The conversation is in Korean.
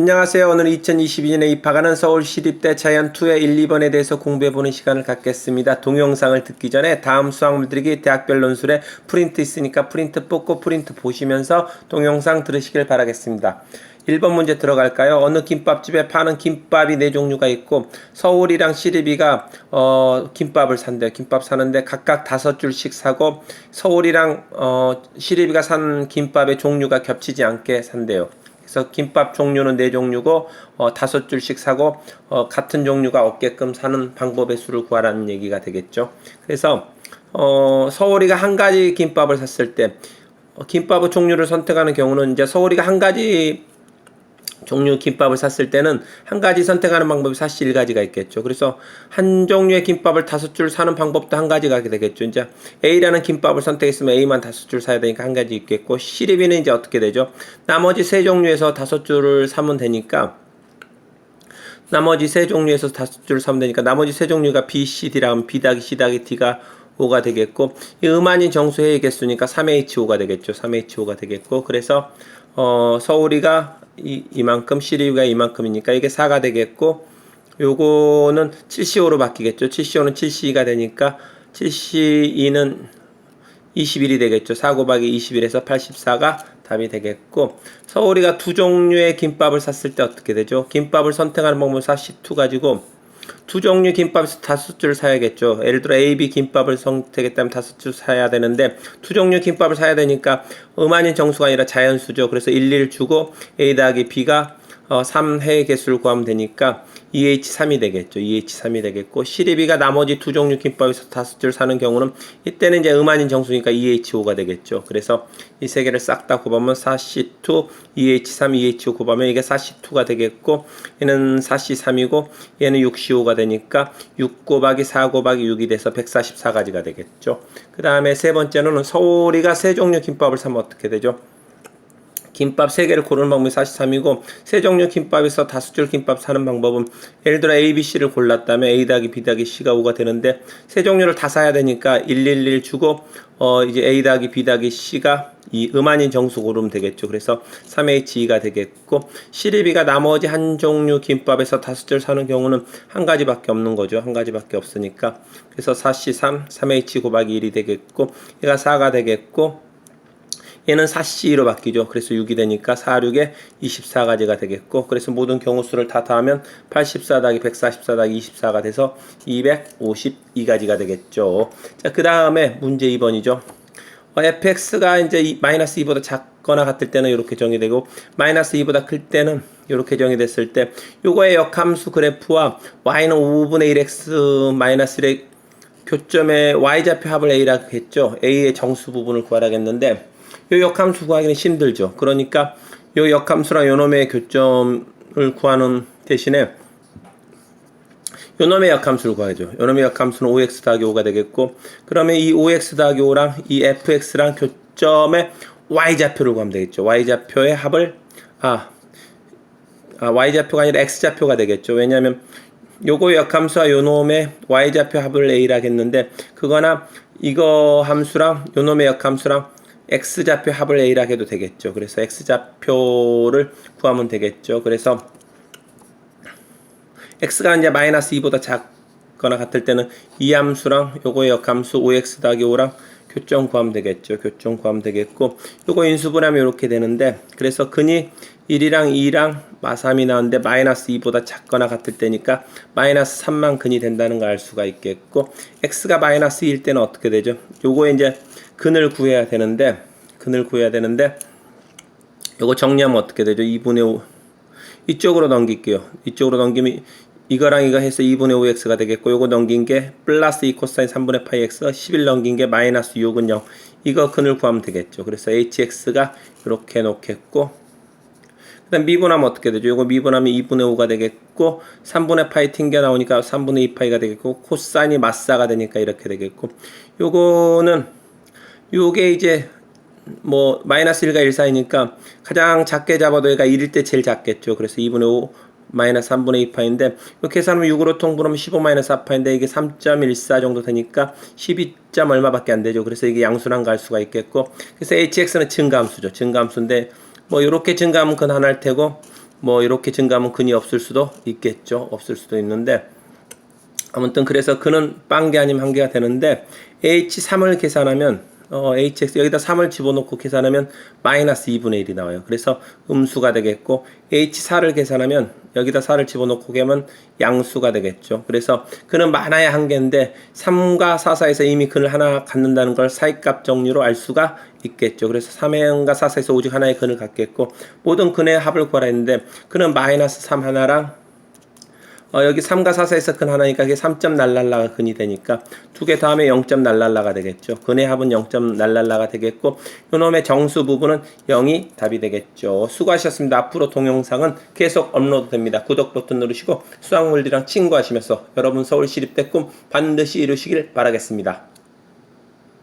안녕하세요. 오늘 2022년에 입학하는 서울시립대 자연2의 1, 2번에 대해서 공부해보는 시간을 갖겠습니다. 동영상을 듣기 전에 다음 수학물들이 대학별 논술에 프린트 있으니까 프린트 뽑고 프린트 보시면서 동영상 들으시길 바라겠습니다. 1번 문제 들어갈까요? 어느 김밥집에 파는 김밥이 네 종류가 있고 서울이랑 시립이가 어, 김밥을 산대요. 김밥 사는데 각각 다섯 줄씩 사고 서울이랑 어, 시립이가 산 김밥의 종류가 겹치지 않게 산대요. 그래서 김밥 종류는 네 종류고 어, 다섯 줄씩 사고 어, 같은 종류가 없게끔 사는 방법의 수를 구하라는 얘기가 되겠죠. 그래서 어, 서울이가 한 가지 김밥을 샀을 때 어, 김밥의 종류를 선택하는 경우는 이제 서울이가 한 가지 종류 김밥을 샀을 때는 한 가지 선택하는 방법이 사실 가지가 있겠죠. 그래서 한 종류의 김밥을 다섯 줄 사는 방법도 한 가지가 되겠죠. 이제 A라는 김밥을 선택했으면 A만 다섯 줄 사야 되니까 한 가지 있겠고 시립이는 이제 어떻게 되죠? 나머지 세 종류에서 다섯 줄을 사면 되니까 나머지 세 종류에서 다섯 줄을 사면 되니까 나머지 세 종류가 B, C, D라 하면 B 더하기 C 더하기 D가 5가 되겠고 이 음한인 정수의 개수니까 3H5가 되겠죠. 3H5가 되겠고 그래서 어, 서울이가 이, 이만큼 시리가 이만큼이니까 이게 4가 되겠고 요거는 7CO5로 바뀌겠죠. 7CO5는 7C가 되니까 7C2는 21이 되겠죠. 4 곱하기 21에서 84가 답이 되겠고 서울이가 두 종류의 김밥을 샀을 때 어떻게 되죠? 김밥을 선택하는 방법은 42 가지고 두 종류 김밥에서 다섯 줄 사야겠죠. 예를 들어 A, B 김밥을 선택했다면 다섯 줄 사야 되는데 두 종류 김밥을 사야 되니까 음한인 정수가 아니라 자연수죠. 그래서 1, 1 주고 A 더하기 B가 어, 3회 개수를 구하면 되니까 2H3이 되겠죠. 2H3이 되겠고 시리비가 나머지 두 종류 김밥에서 다섯 줄 사는 경우는 이때는 이제 음한인 정수니까 2H5가 되겠죠. 그래서 이 세 개를 싹 다 곱하면 4C2, 2H3, 2H5 곱하면 이게 4C2가 되겠고 얘는 4C3이고 얘는 6C5가 되니까 6 곱하기 4 곱하기 6이 돼서 144가지가 되겠죠. 그 다음에 세 번째는 서울이가 세 종류 김밥을 사면 어떻게 되죠? 김밥 3개를 고르는 방법이 43이고 세 종류 김밥에서 다섯 줄 김밥 사는 방법은 예를 들어 A, B, C를 골랐다면 A 더하기 B 더하기 C가 5가 되는데 세 종류를 다 사야 되니까 111 주고 어 이제 A 더하기 B 더하기 C가 이 음한인 정수 고르면 되겠죠. 그래서 3H2가 되겠고 시리비가 나머지 한 종류 김밥에서 다섯 줄 사는 경우는 한 가지밖에 없는 거죠. 한 가지밖에 없으니까 그래서 4C3, 3H 곱하기 1이 되겠고 얘가 4가 되겠고 얘는 4C로 바뀌죠. 그래서 6이 되니까 4, 6에 24가지가 되겠고 그래서 모든 경우수를 다 더하면 84 더하기 144 더하기 24가 돼서 252가지가 되겠죠. 자, 그 다음에 문제 2번이죠. 어, fx가 이제 이- 마이너스 2보다 작거나 같을 때는 이렇게 정의되고 마이너스 2보다 클 때는 이렇게 정의됐을 때 요거의 역함수 그래프와 y는 5분의 1x 마이너스 1의 교점의 y좌표 합을 a라고 했죠. a의 정수 부분을 구하라겠는데 요 역함수 구하기는 힘들죠. 그러니까 요 역함수랑 요 놈의 교점을 구하는 대신에 요 놈의 역함수를 구하죠. 요 놈의 역함수는 5x 더하기 5가 되겠고 그러면 이 5x 더하기 5랑 이 fx랑 교점의 y좌표를 구하면 되겠죠. y좌표의 합을 아, 아 y좌표가 아니라 x좌표가 되겠죠. 왜냐하면 요거 역함수와 요 놈의 y좌표 합을 a라 했는데 그거나 이거 함수랑 요 놈의 역함수랑 x좌표 합을 a라 해도 되겠죠. 그래서 x좌표를 구하면 되겠죠. 그래서 x가 이제 마이너스 2보다 작거나 같을 때는 이 함수랑 요거의 역함수 5x 더하기 5랑 교점 구하면 되겠죠. 교점 구하면 되겠고 요거 인수분하면 이렇게 되는데 그래서 근이 1이랑 2랑 마3이 나오는데 마이너스 2보다 작거나 같을 때니까 마이너스 3만 근이 된다는 걸 알 수가 있겠고 x가 마이너스 2일 때는 어떻게 되죠? 요거에 이제 근을 구해야 되는데 근을 구해야 되는데 요거 정리하면 어떻게 되죠? 2분의 5 이쪽으로 넘길게요. 이쪽으로 넘기면 이거랑 이거 해서 2분의 5x가 되겠고 요거 넘긴 게 플러스 2 코사인 3분의 파이 x 11 넘긴 게 마이너스 6은 0 이거 근을 구하면 되겠죠. 그래서 hx가 이렇게 놓겠고 그 다음 미분하면 어떻게 되죠? 요거 미분하면 2분의 5가 되겠고 3분의 파이 튕겨 나오니까 3분의 2파이가 되겠고 코사인이 마사가 되니까 이렇게 되겠고 요거는 요게 이제 뭐 마이너스 1과 1 사이니까 가장 작게 잡아도 얘가 1일 때 제일 작겠죠. 그래서 2분의 5 마이너스 3분의 2파인데 이렇게 계산하면 6으로 통분하면 15 마이너스 4파인데 이게 3.14 정도 되니까 12 점 얼마밖에 안 되죠. 그래서 이게 양수랑 갈 수가 있겠고 그래서 hx는 증가함수죠. 증가함수인데 뭐 이렇게 증가하면 근 하나일 테고 뭐 이렇게 증가하면 근이 없을 수도 있겠죠. 없을 수도 있는데 아무튼 그래서 그는 빵개 아니면 한 개가 되는데 H3을 계산하면 어, HX 여기다 3을 집어넣고 계산하면 마이너스 2분의 1이 나와요. 그래서 음수가 되겠고 H4를 계산하면 여기다 4를 집어넣고 하면 양수가 되겠죠. 그래서 그는 많아야 한 개인데 3과 4 사이에서 이미 근을 하나 갖는다는 걸 사이값 정리로 알 수가 있겠죠. 그래서 3행과 4 사이에서 오직 하나의 근을 갖겠고 모든 근의 합을 구하라 했는데 그는 마이너스 3 하나랑 어, 여기 3과 4 사이에서 근 하나니까 이게 3점 날랄라가 근이 되니까 두 개 다음에 0점 날랄라가 되겠죠. 근의 합은 0점 날랄라가 되겠고 요놈의 정수 부분은 0이 답이 되겠죠. 수고하셨습니다. 앞으로 동영상은 계속 업로드 됩니다. 구독 버튼 누르시고 수학물들이랑 친구하시면서 여러분 서울시립대 꿈 반드시 이루시길 바라겠습니다.